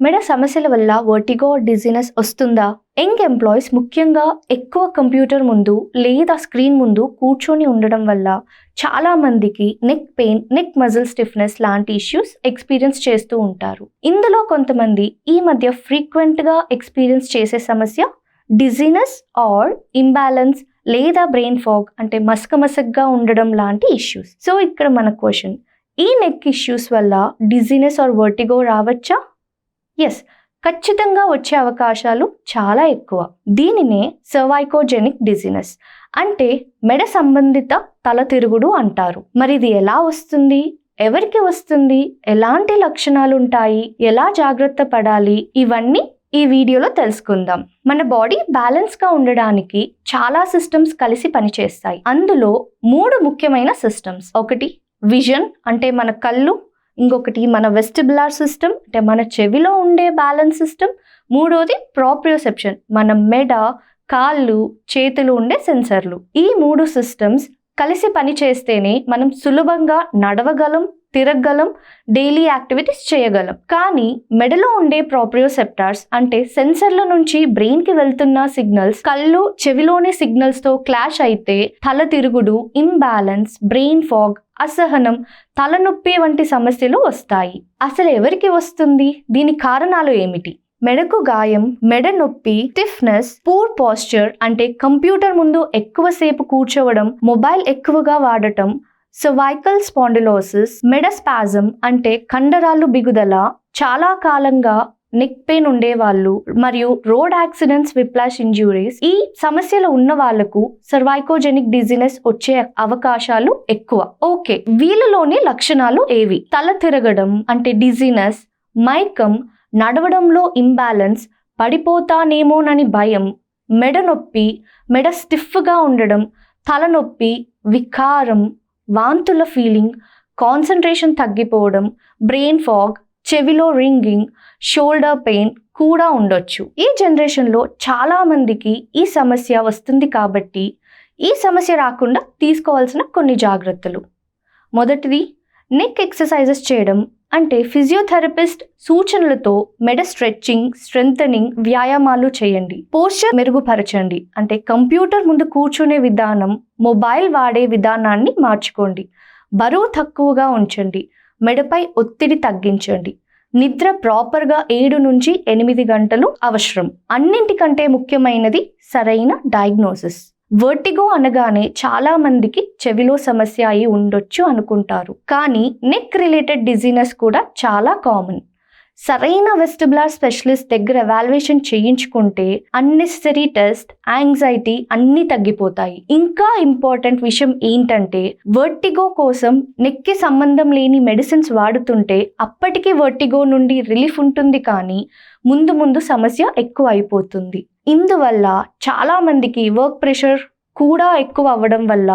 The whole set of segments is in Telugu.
మెడ సమస్యల వల్ల వర్టిగో డిజినెస్ వస్తుందా? యంగ్ ఎంప్లాయీస్ ముఖ్యంగా ఎక్కువ కంప్యూటర్ ముందు లేదా స్క్రీన్ ముందు కూర్చొని ఉండడం వల్ల చాలా మందికి neck pain neck muscle stiffness లాంటి ఇష్యూస్ ఎక్స్పీరియన్స్ చేస్తూ ఉంటారు. ఇందులో కొంతమంది ఈ మధ్య ఫ్రీక్వెంట్గా ఎక్స్పీరియన్స్ చేసే సమస్య డిజినెస్ ఆర్ ఇంబ్యాలెన్స్ లేదా బ్రెయిన్ ఫాగ్ అంటే మసక మసగ్గా ఉండడం లాంటి ఇష్యూస్ సో ఇక్కడ మన క్వశ్చన్ ఈ నెక్ ఇష్యూస్ వల్ల డిజినెస్ ఆర్ వర్టిగో రావచ్చా? ఎస్ ఖచ్చితంగా వచ్చే అవకాశాలు చాలా ఎక్కువ. దీనినే సర్వైకోజెనిక్ డిజినెస్ అంటే మెడ సంబంధిత తల తిరుగుడు అంటారు. మరి ఇది ఎలా వస్తుంది? ఎవరికి వస్తుంది? ఎలాంటి లక్షణాలు ఉంటాయి ఎలా జాగ్రత్త పడాలి? ఇవన్నీ ఈ వీడియోలో తెలుసుకుందాం. మన బాడీ బ్యాలెన్స్గా ఉండడానికి చాలా సిస్టమ్స్ కలిసి పనిచేస్తాయి. అందులో మూడు ముఖ్యమైన సిస్టమ్స్. ఒకటి విజన్ అంటే మన కళ్ళు ఇంకొకటి మన వెస్టిబులార్ సిస్టమ్ అంటే మన చెవిలో ఉండే బ్యాలెన్స్ సిస్టమ్ మూడోది ప్రాప్రియోసెప్షన్ మన మెడ కాళ్ళు చేతులు ఉండే సెన్సర్లు ఈ మూడు సిస్టమ్స్ కలిసి పని చేస్తేనే మనం సులభంగా నడవగలం తిరగగలం డైలీ యాక్టివిటీస్ చేయగలం. కానీ మెడలో ఉండే ప్రాప్రియోసెప్టార్స్ అంటే సెన్సర్ల నుంచి బ్రెయిన్కి వెళ్తున్న సిగ్నల్స్ కళ్ళు చెవిలోని సిగ్నల్స్తో క్లాష్ అయితే తల తిరుగుడు ఇంబ్యాలెన్స్ బ్రెయిన్ ఫాగ్ అసహనం తలనొప్పి వంటి సమస్యలు వస్తాయి. అసలు ఎవరికి వస్తుంది? దీని కారణాలు ఏమిటి? మెడకు గాయం మెడ నొప్పి స్టిఫ్నెస్ పూర్ పాస్చర్ అంటే కంప్యూటర్ ముందు ఎక్కువసేపు కూర్చోవడం మొబైల్ ఎక్కువగా వాడటం సర్వైకల్ స్పాండిలోసిస్ మెడస్పాజం అంటే కండరాలు బిగుదల చాలా కాలంగా నెక్ పెయిన్ ఉండేవాళ్ళు మరియు రోడ్ యాక్సిడెంట్స్ విప్లాష్ ఇంజ్యూరీస్ ఈ సమస్యలు ఉన్న వాళ్ళకు సర్వైకోజెనిక్ డిజినెస్ వచ్చే అవకాశాలు ఎక్కువ. ఓకే వీళ్ళలోని లక్షణాలు ఏవి? తల తిరగడం అంటే డిజినెస్ మైకం నడవడంలో ఇంబ్యాలెన్స్ పడిపోతానేమోనని భయం మెడ నొప్పి మెడ స్టిఫ్గా ఉండడం తలనొప్పి వికారం వాంతుల ఫీలింగ్ కాన్సన్ట్రేషన్ తగ్గిపోవడం బ్రెయిన్ ఫాగ్ చెవిలో రింగింగ్ షోల్డర్ పెయిన్ కూడా ఉండొచ్చు. ఈ జనరేషన్లో చాలామందికి ఈ సమస్య వస్తుంది కాబట్టి ఈ సమస్య రాకుండా తీసుకోవాల్సిన కొన్ని జాగ్రత్తలు. మొదటిది నెక్ ఎక్సర్సైజెస్ చేయడం అంటే ఫిజియోథెరపిస్ట్ సూచనలతో మెడ స్ట్రెచ్చింగ్ స్ట్రెంథనింగ్ వ్యాయామాలు చేయండి. పోస్చర్ మెరుగుపరచండి. అంటే కంప్యూటర్ ముందు కూర్చునే విధానం మొబైల్ వాడే విధానాన్ని మార్చుకోండి. బరువు తక్కువగా ఉంచండి. మెడపై ఒత్తిడి తగ్గించండి. నిద్ర ప్రాపర్గా ఏడు నుంచి ఎనిమిది గంటలు అవసరం. అన్నింటికంటే ముఖ్యమైనది సరైన డయాగ్నోసిస్. వర్టిగో అనగానే చాలా మందికి చెవిలో సమస్య అయి ఉండొచ్చు అనుకుంటారు. కానీ నెక్ రిలేటెడ్ డిజీనెస్ కూడా చాలా కామన్. సరైన వెస్టిబులర్ స్పెషలిస్ట్ దగ్గర ఎవాల్యుయేషన్ చేయించుకుంటే అన్నెసరీ టెస్ట్ యాంగ్జైటీ అన్నీ తగ్గిపోతాయి. ఇంకా ఇంపార్టెంట్ విషయం ఏంటంటే వర్టిగో కోసం నెక్కి సంబంధం లేని మెడిసిన్స్ వాడుతుంటే అప్పటికి వర్టిగో నుండి రిలీఫ్ ఉంటుంది కానీ ముందు ముందు సమస్య ఎక్కువ అయిపోతుంది. ఇందువల్ల చాలా మందికి వర్క్ ప్రెషర్ కూడా ఎక్కువ అవ్వడం వల్ల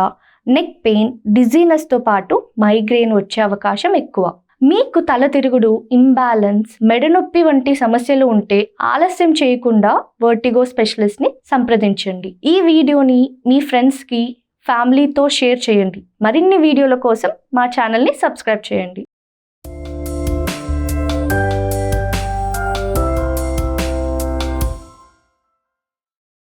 నెక్ పెయిన్ డిజీనెస్తో పాటు మైగ్రేన్ వచ్చే అవకాశం ఎక్కువ. మీకు తల తిరుగుడు ఇంబ్యాలెన్స్ మెడనొప్పి వంటి సమస్యలు ఉంటే ఆలస్యం చేయకుండా వర్టిగో స్పెషలిస్ట్ని సంప్రదించండి. ఈ వీడియోని మీ ఫ్రెండ్స్కి ఫ్యామిలీతో షేర్ చేయండి. మరిన్ని వీడియోల కోసం మా ఛానల్ని సబ్స్క్రైబ్ చేయండి.